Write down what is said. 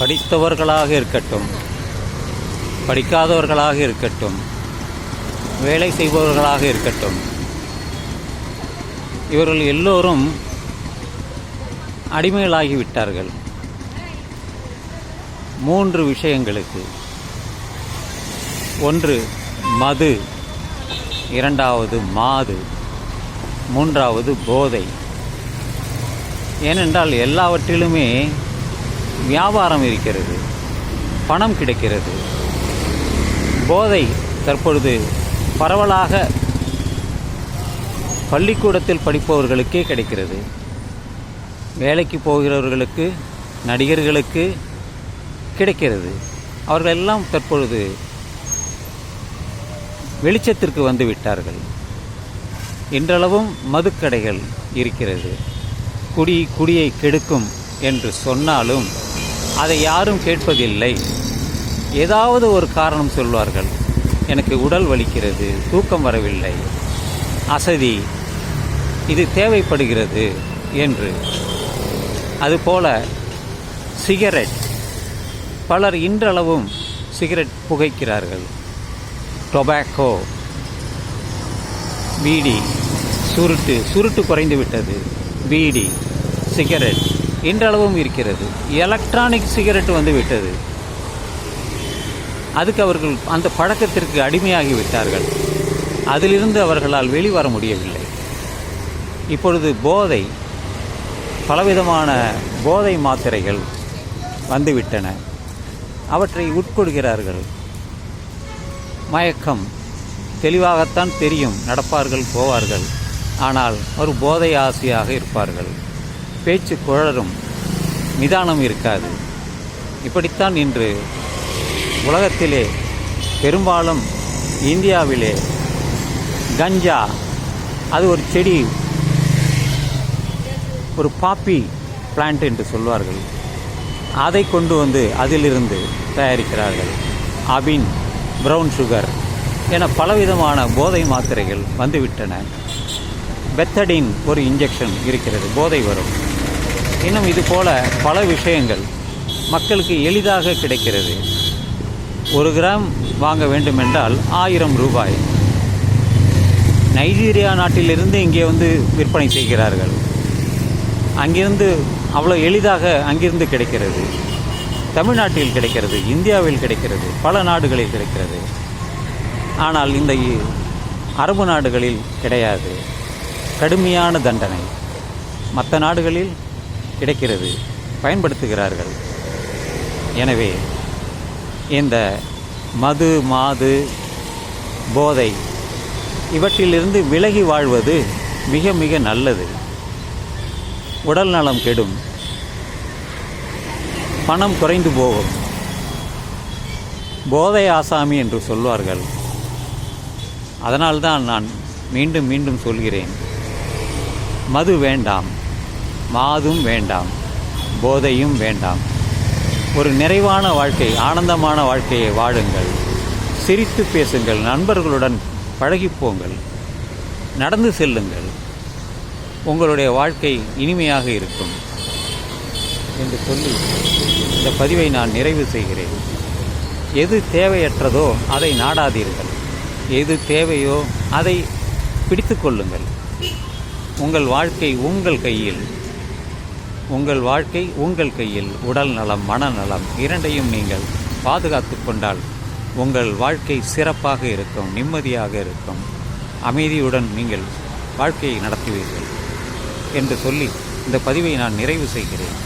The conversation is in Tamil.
படித்தவர்களாக இருக்கட்டும். படிக்காதவர்களாக இருக்கட்டும். வேலை செய்பவர்களாக இருக்கட்டும். இவர்கள் எல்லோரும் அடிமைகளாகிவிட்டார்கள். மூன்று விஷயங்களுக்கு. ஒன்று மது. இரண்டாவது மாது. மூன்றாவது போதை. ஏனென்றால் எல்லாவற்றிலுமே வியாபாரம் இருக்கிறது பணம் கிடைக்கிறது. போதை தற்பொழுது பரவலாக பள்ளிக்கூடத்தில் படிப்பவர்களுக்கே கிடைக்கிறது. வேலைக்கு போகிறவர்களுக்கு நடிகர்களுக்கு கிடைக்கிறது. அவர்கள் எல்லாம் தற்பொழுது வெளிச்சத்திற்கு வந்து விட்டார்கள். இன்றளவும் மதுக்கடைகள் இருக்கிறது. குடி குடியை கெடுக்கும் என்று சொன்னாலும் அதை யாரும் கேட்பதில்லை. ஏதாவது ஒரு காரணம் சொல்வார்கள். எனக்கு உடல் வலிக்கிறது தூக்கம் வரவில்லை. அசதி இது தேவைப்படுகிறது என்று. அதுபோல சிகரெட். பலர் இன்றளவும் சிகரெட் புகைக்கிறார்கள். டொபாக்கோ பீடி சுருட்டு சுருட்டு குறைந்து விட்டது பீடி சிகரெட். இன்றளவும் இருக்கிறது. எலக்ட்ரானிக் சிகரெட் வந்து விட்டது. அதுக்கு அவர்கள் அந்த பழக்கத்திற்கு அடிமையாகி விட்டார்கள். அதிலிருந்து அவர்களால் வெளிவர முடியவில்லை. இப்பொழுது போதை பலவிதமான போதை மாத்திரைகள் வந்துவிட்டன அவற்றை உட்கொள்கிறார்கள். மயக்கம். தெளிவாகத்தான் தெரியும். நடப்பார்கள் போவார்கள். ஆனால் ஒரு போதை ஆசையாக இருப்பார்கள். பேச்சு குழறும் நிதானம் இருக்காது. இப்படித்தான் இன்று உலகத்திலே பெரும்பாலும் இந்தியாவிலே கஞ்சா அது ஒரு செடி ஒரு பாப்பி பிளான்ட் என்று சொல்வார்கள். அதை கொண்டு வந்து அதிலிருந்து தயாரிக்கிறார்கள். அபின் ப்ரௌன் சுகர் என பலவிதமான போதை மாத்திரைகள் வந்துவிட்டன. பெத்தடின் ஒரு இன்ஜெக்ஷன் இருக்கிறது. போதை வரும். இன்னும் இது போல பல விஷயங்கள் மக்களுக்கு எளிதாக கிடைக்கிறது. ஒரு கிராம் வாங்க வேண்டுமென்றால் ஆயிரம் ரூபாய். நைஜீரியா நாட்டிலிருந்து இங்கே வந்து விற்பனை செய்கிறார்கள். அங்கிருந்து அவ்வளோ எளிதாக அங்கிருந்து கிடைக்கிறது. தமிழ்நாட்டில் கிடைக்கிறது இந்தியாவில் கிடைக்கிறது பல நாடுகளில் கிடைக்கிறது. ஆனால் இந்த இ- அரபு நாடுகளில் கிடையாது. கடுமையான தண்டனை. மற்ற நாடுகளில் கிடைக்கிறது பயன்படுத்துகிறார்கள். எனவே இந்த மது மாது போதை இவற்றிலிருந்து விலகி வாழ்வது மிக மிக நல்லது. உடல் நலம் கெடும். பணம் குறைந்து போகும். போதை ஆசாமி என்று சொல்வார்கள். அதனால்தான் நான் மீண்டும் மீண்டும் சொல்கிறேன். மது வேண்டாம். மாதும் வேண்டாம் போதையும் வேண்டாம். ஒரு நிறைவான வாழ்க்கை ஆனந்தமான வாழ்க்கையை வாழுங்கள். சிரித்து பேசுங்கள் நண்பர்களுடன் பழகிப்போங்கள். நடந்து செல்லுங்கள். உங்களுடைய வாழ்க்கை இனிமையாக இருக்கும். என்று சொல்லி இந்த பதிவை நான் நிறைவு செய்கிறேன். எது தேவையற்றதோ அதை நாடாதீர்கள். எது தேவையோ அதை பிடித்து கொள்ளுங்கள். உங்கள் வாழ்க்கை உங்கள் கையில். உங்கள் வாழ்க்கை உங்கள் கையில் உடல் நலம் மனநலம் இரண்டையும் நீங்கள் பாதுகாத்து கொண்டால் உங்கள் வாழ்க்கை சிறப்பாக இருக்கும் நிம்மதியாக இருக்கும். அமைதியுடன் நீங்கள் வாழ்க்கையை நடத்துவீர்கள். என்று சொல்லி இந்த பதிவை நான் நிறைவு செய்கிறேன்.